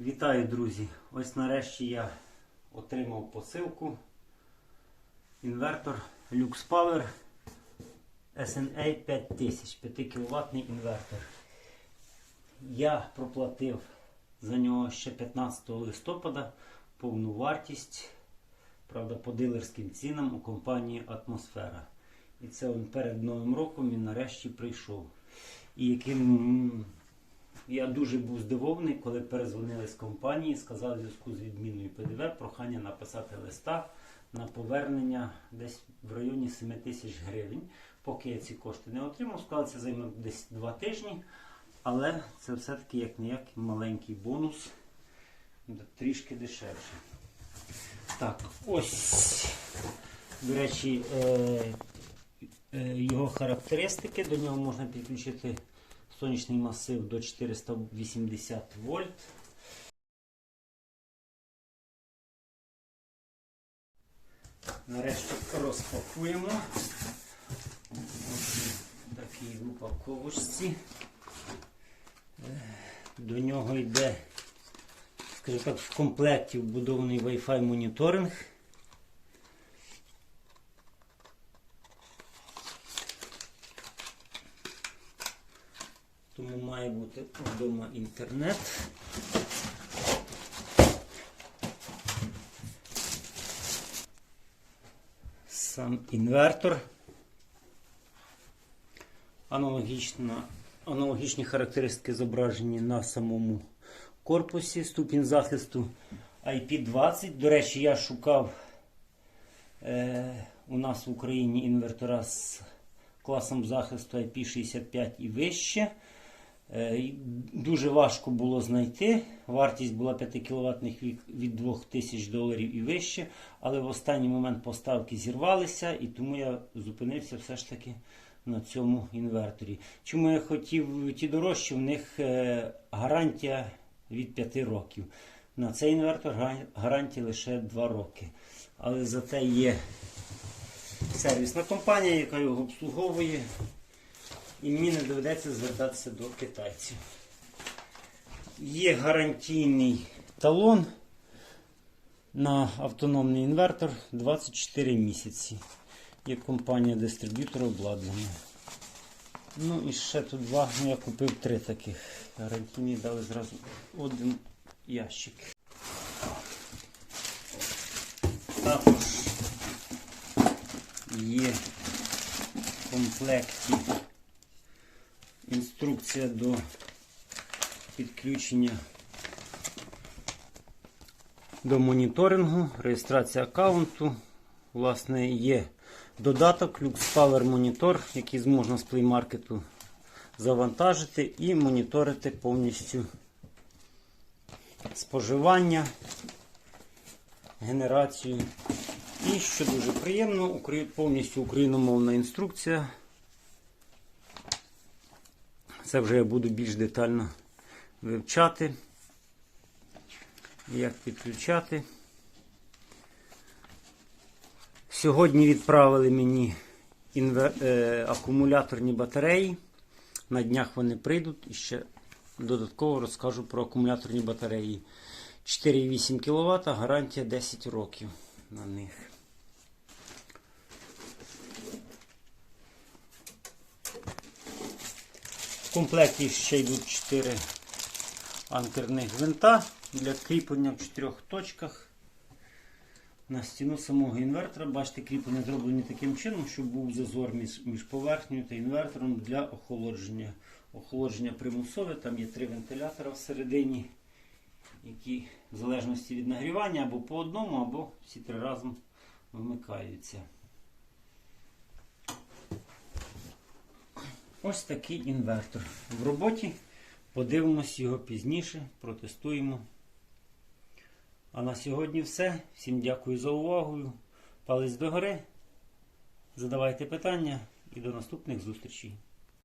Вітаю, друзі! Ось нарешті я отримав посилку. Інвертор Lux Power SNA 5000 5 кВт інвертор. Я проплатив за нього ще 15 листопада повну вартість, правда, по дилерським цінам у компанії Атмосфера. І це он перед Новим роком він нарешті прийшов. І яким я дуже був здивований, коли перезвонили з компанії, сказали в зв'язку з відміною ПДВ прохання написати листа на повернення десь в районі 7 тисяч гривень. Поки я ці кошти не отримав, сказали, це займе десь 2 тижні. Але це все-таки як ніяк маленький бонус, трішки дешевше. Так, ось, до речі, е, е, його характеристики. До нього можна підключити сонячний масив до 480 вольт. Нарешті розпакуємо. В такій упаковочці. До нього йде, скажімо так, в комплекті вбудований Wi-Fi моніторинг. Тому має бути вдома інтернет. Сам інвертор. Аналогічні характеристики зображені на самому корпусі. Ступінь захисту IP20. До речі, я шукав е, у нас в Україні інвертора з класом захисту IP65 і вище. Е, Дуже важко було знайти. Вартість була 5 кВт від 2000 доларів і вище, але в останній момент поставки зірвалися, і тому я зупинився все ж таки на цьому інверторі. Чому я хотів ті дорожчі? В них е, гарантія від 5 років. На цей інвертор гарантія лише 2 роки. Але зате є сервісна компанія, яка його обслуговує. І мені не доведеться звертатися до китайців. Є гарантійний талон на автономний інвертор 24 місяці. Є компанія-дистриб'ютор обладнання. Ну і ще тут два. Ну, я купив три таких. Гарантійні дали зразу один ящик. Також є в інструкція до підключення до моніторингу, реєстрація аккаунту. Власне, є додаток Lux Power Monitor, який можна з Play Market завантажити і моніторити повністю споживання, генерацію. І що дуже приємно, повністю україномовна інструкція. Це вже я буду більш детально вивчати, як підключати. Сьогодні відправили мені інвер... е, акумуляторні батареї. На днях вони прийдуть і ще додатково розкажу про акумуляторні батареї. 4,8 кВт, гарантія 10 років на них. Комплекті ще йдуть 4 анкерних гвинта для кріплення в чотирьох точках. На стіну самого інвертора, бачите, кріплення зроблені таким чином, щоб був зазор між, між поверхнею та інвертором для охолодження. Охолодження примусове, там є три вентилятора всередині, які в залежності від нагрівання або по одному, або всі три разом вмикаються. Ось такий інвертор. В роботі подивимось його пізніше, протестуємо. А на сьогодні все. Всім дякую за увагу. Палець догори. Задавайте питання і до наступних зустрічей.